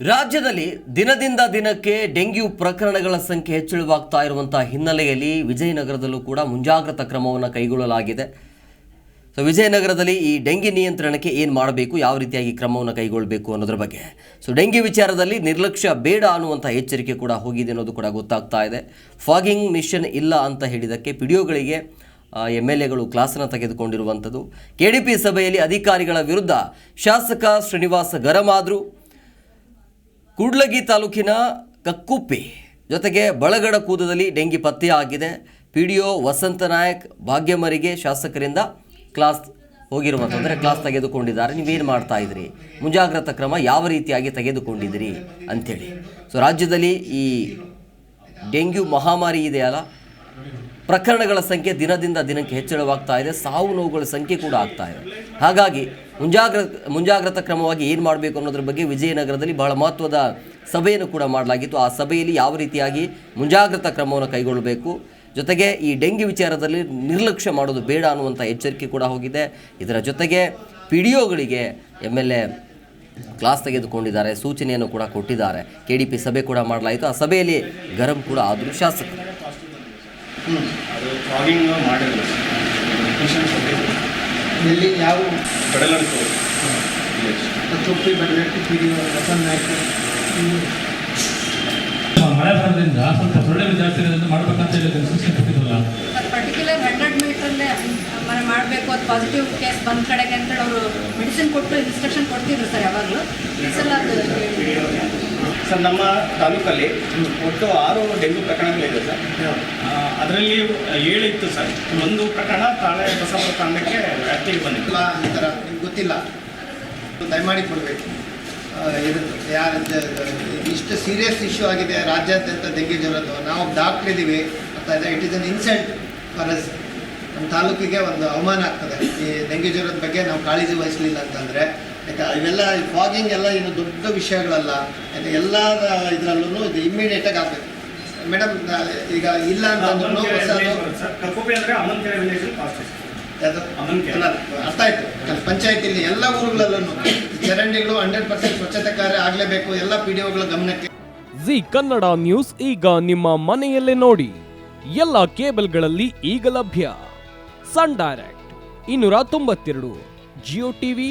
ರಾಜ್ಯದಲ್ಲಿ ದಿನದಿಂದ ದಿನಕ್ಕೆ ಡೆಂಗ್ಯೂ ಪ್ರಕರಣಗಳ ಸಂಖ್ಯೆ ಹೆಚ್ಚಳವಾಗ್ತಾ ಇರುವಂತಹ ಹಿನ್ನೆಲೆಯಲ್ಲಿ ವಿಜಯನಗರದಲ್ಲೂ ಕೂಡ ಮುಂಜಾಗ್ರತಾ ಕ್ರಮವನ್ನು ಕೈಗೊಳ್ಳಲಾಗಿದೆ. ಸೊ ವಿಜಯನಗರದಲ್ಲಿ ಈ ಡೆಂಗಿ ನಿಯಂತ್ರಣಕ್ಕೆ ಏನು ಮಾಡಬೇಕು, ಯಾವ ರೀತಿಯಾಗಿ ಕ್ರಮವನ್ನು ಕೈಗೊಳ್ಳಬೇಕು ಅನ್ನೋದ್ರ ಬಗ್ಗೆ. ಸೊ ಡೆಂಗಿ ವಿಚಾರದಲ್ಲಿ ನಿರ್ಲಕ್ಷ್ಯ ಬೇಡ ಅನ್ನುವಂಥ ಎಚ್ಚರಿಕೆ ಕೂಡ ಹೋಗಿದೆ ಅನ್ನೋದು ಕೂಡ ಗೊತ್ತಾಗ್ತಾ ಇದೆ. ಫಾಗಿಂಗ್ ಮಿಷನ್ ಇಲ್ಲ ಅಂತ ಹೇಳಿದ್ದಕ್ಕೆ ಪಿಡಿಯೋಗಳಿಗೆ ಎಂ ಎಲ್ ಎಗಳು ಕ್ಲಾಸನ್ನು ತೆಗೆದುಕೊಂಡಿರುವಂಥದ್ದು. ಕೆ ಡಿ ಪಿ ಸಭೆಯಲ್ಲಿ ಅಧಿಕಾರಿಗಳ ವಿರುದ್ಧ ಶಾಸಕ ಶ್ರೀನಿವಾಸ ಗರಮಾದ್ರು ಕೂಡ್ಲಗಿ ತಾಲೂಕಿನ ಕಕ್ಕುಪ್ಪಿ ಜೊತೆಗೆ ಬಳಗಡ ಕೂದದಲ್ಲಿ ಡೆಂಗಿ ಪತ್ತೆಯಾಗಿದೆ P D O Vasanth Nayak ಭಾಗ್ಯಮರಿಗೆ ಶಾಸಕರಿಂದ ಕ್ಲಾಸ್ ಹೋಗಿರುವಂಥ ಅಂದರೆ ಕ್ಲಾಸ್ ತೆಗೆದುಕೊಂಡಿದ್ದಾರೆ. ನೀವೇನು ಮಾಡ್ತಾ ಇದ್ರಿ? ಮುಂಜಾಗ್ರತಾ ಕ್ರಮ ಯಾವ ರೀತಿಯಾಗಿ ತೆಗೆದುಕೊಂಡಿದ್ದೀರಿ ಅಂಥೇಳಿ ಸೊ ರಾಜ್ಯದಲ್ಲಿ ಈ ಡೆಂಗ್ಯೂ ಮಹಾಮಾರಿ ಇದೆಯಲ್ಲ ಪ್ರಕರಣಗಳ ಸಂಖ್ಯೆ ದಿನದಿಂದ ದಿನಕ್ಕೆ ಹೆಚ್ಚಳವಾಗ್ತಾ ಇದೆ. ಸಾವು ನೋವುಗಳ ಸಂಖ್ಯೆ ಕೂಡ ಆಗ್ತಾ ಇದೆ. ಹಾಗಾಗಿ ಮುಂಜಾಗ್ರ, ಮುಂಜಾಗ್ರತಾ ಕ್ರಮವಾಗಿ ಏನು ಮಾಡಬೇಕು ಅನ್ನೋದ್ರ ಬಗ್ಗೆ ವಿಜಯನಗರದಲ್ಲಿ ಬಹಳ ಮಹತ್ವದ ಸಭೆಯನ್ನು ಕೂಡ ಮಾಡಲಾಗಿತ್ತು. ಆ ಸಭೆಯಲ್ಲಿ ಯಾವ ರೀತಿಯಾಗಿ ಮುಂಜಾಗ್ರತಾ ಕ್ರಮವನ್ನು ಕೈಗೊಳ್ಳಬೇಕು, ಜೊತೆಗೆ ಈ ಡೆಂಗಿ ವಿಚಾರದಲ್ಲಿ ನಿರ್ಲಕ್ಷ್ಯ ಮಾಡೋದು ಬೇಡ ಅನ್ನುವಂಥ ಎಚ್ಚರಿಕೆ ಕೂಡ ಹೋಗಿದೆ. ಇದರ ಜೊತೆಗೆ ಪಿ ಡಿ ಒಗಳಿಗೆ ಎಂ ಎಲ್ ಎ ಕ್ಲಾಸ್ ತೆಗೆದುಕೊಂಡಿದ್ದಾರೆ, ಸೂಚನೆಯನ್ನು ಕೂಡ ಕೊಟ್ಟಿದ್ದಾರೆ. ಕೆ ಡಿ ಪಿ ಸಭೆ ಕೂಡ ಮಾಡಲಾಯಿತು. ಆ ಸಭೆಯಲ್ಲಿ ಗರಂ ಕೂಡ ಆದರೂ ಶಾಸಕರು. ಅದು ಫಾಗಿಂಗ್ ಮಾಡಿಲ್ಲ. ಮಿಷನ್ ಕೊಟ್ಟಿದ್ದು ಎಲ್ಲಿ ಯಾವ ಪಿಡಿ ಮಳೆ ಬರೋದ್ರಿಂದ ಸ್ವಲ್ಪ ಸೊಳ್ಳೆ ಜಾಸ್ತಿ ಇರೋದ್ರಿಂದ ಮಾಡ್ಬೇಕಂತ ಹೇಳಿದ್ರೆ ಸೂಚನೆ ಕೊಟ್ಟಿದ್ರಲ್ಲ ಪರ್ಟಿಕ್ಯುಲರ್ ಹಂಡ್ರೆಡ್ ಮೀಟ್ರಲ್ಲೇ ಮಾಡಬೇಕು ಅದು ಪಾಸಿಟಿವ್ ಕೇಸ್ ಬಂದ ಕಡೆಗೆ ಅಂತೇಳಿ ಅವರು ಮೆಡಿಸಿನ್ ಕೊಟ್ಟು ಇನ್ಸ್ಟ್ರಕ್ಷನ್ ಕೊಡ್ತಿದ್ರು ಸರ್ ಯಾವಾಗಲೂ. ಈ ಸಲ ಅದು ಸರ್ ನಮ್ಮ ತಾಲೂಕಲ್ಲಿ ಒಟ್ಟು ಆರು ಡೆಂಗು ಪ್ರಕರಣಗಳಿದೆ ಸರ್. ಅದರಲ್ಲಿ ಏಳಿತ್ತು ಸರ್. ಒಂದು ಪ್ರಕರಣ ತಾಳೆ ಬಸವರ ತಾಂಡಕ್ಕೆ ವ್ಯಾಪ್ತಿಗೆ ಬಂದಿಲ್ಲ ಈ ಥರ ನಿಮ್ಗೆ ಗೊತ್ತಿಲ್ಲ. ದಯಮಾಡಿ ಕೊಡಬೇಕು. ಇದು ಯಾರು ಇಷ್ಟು ಸೀರಿಯಸ್ ಇಶ್ಯೂ ಆಗಿದೆ. ರಾಜ್ಯಾದ್ಯಂತ ಡೆಂಗ್ಯೂ ಜ್ವರದ್ದು ನಾವು ಡಾಕ್ಟ್ರ್ ಇದ್ದೀವಿ ಅಂತ it is an incentive for us ನಮ್ಮ ತಾಲೂಕಿಗೆ ಒಂದು ಅವಮಾನ ಆಗ್ತದೆ. ಈ ಡೆಂಗ್ಯೂ ಜ್ವರದ ಬಗ್ಗೆ ನಾವು ಕಾಳಜಿ ವಹಿಸಲಿಲ್ಲ ಅಂತಂದರೆ ಯಾಕೆ ಇವೆಲ್ಲ ಫಾಗಿಂಗ್ ಎಲ್ಲ ಏನು ದೊಡ್ಡ ವಿಷಯಗಳಲ್ಲ ಯಾಕೆ ಎಲ್ಲ ಇದರಲ್ಲೂ ಇದು ಇಮ್ಮಿಡಿಯೇಟಾಗಿ ಆಗಬೇಕು. ಮೇಡಮ್ ಈಗ ಇಲ್ಲ ಅಂತಂದ್ರೂ ಅರ್ಥ ಆಯ್ತು. ಪಂಚಾಯತಿಲಿ ಎಲ್ಲ ಊರುಗಳಲ್ಲೂ ಚರಂಡಿಗಳು ಹಂಡ್ರೆಡ್ ಪರ್ಸೆಂಟ್ ಸ್ವಚ್ಛತೆ ಕಾರ್ಯ ಆಗಲೇಬೇಕು ಎಲ್ಲ ಪಿ ಡಿ ಒಗಳ ಗಮನಕ್ಕೆ. ಜಿ ಕನ್ನಡ ನ್ಯೂಸ್ ಈಗ ನಿಮ್ಮ ಮನೆಯಲ್ಲೇ ನೋಡಿ. ಎಲ್ಲ ಕೇಬಲ್ಗಳಲ್ಲಿ ಈಗ ಲಭ್ಯ. ಸನ್ ಡೈರೆಕ್ಟ್ ಇನ್ನೂರ ತೊಂಬತ್ತೆರಡು ಜಿಯೋ ಟಿವಿ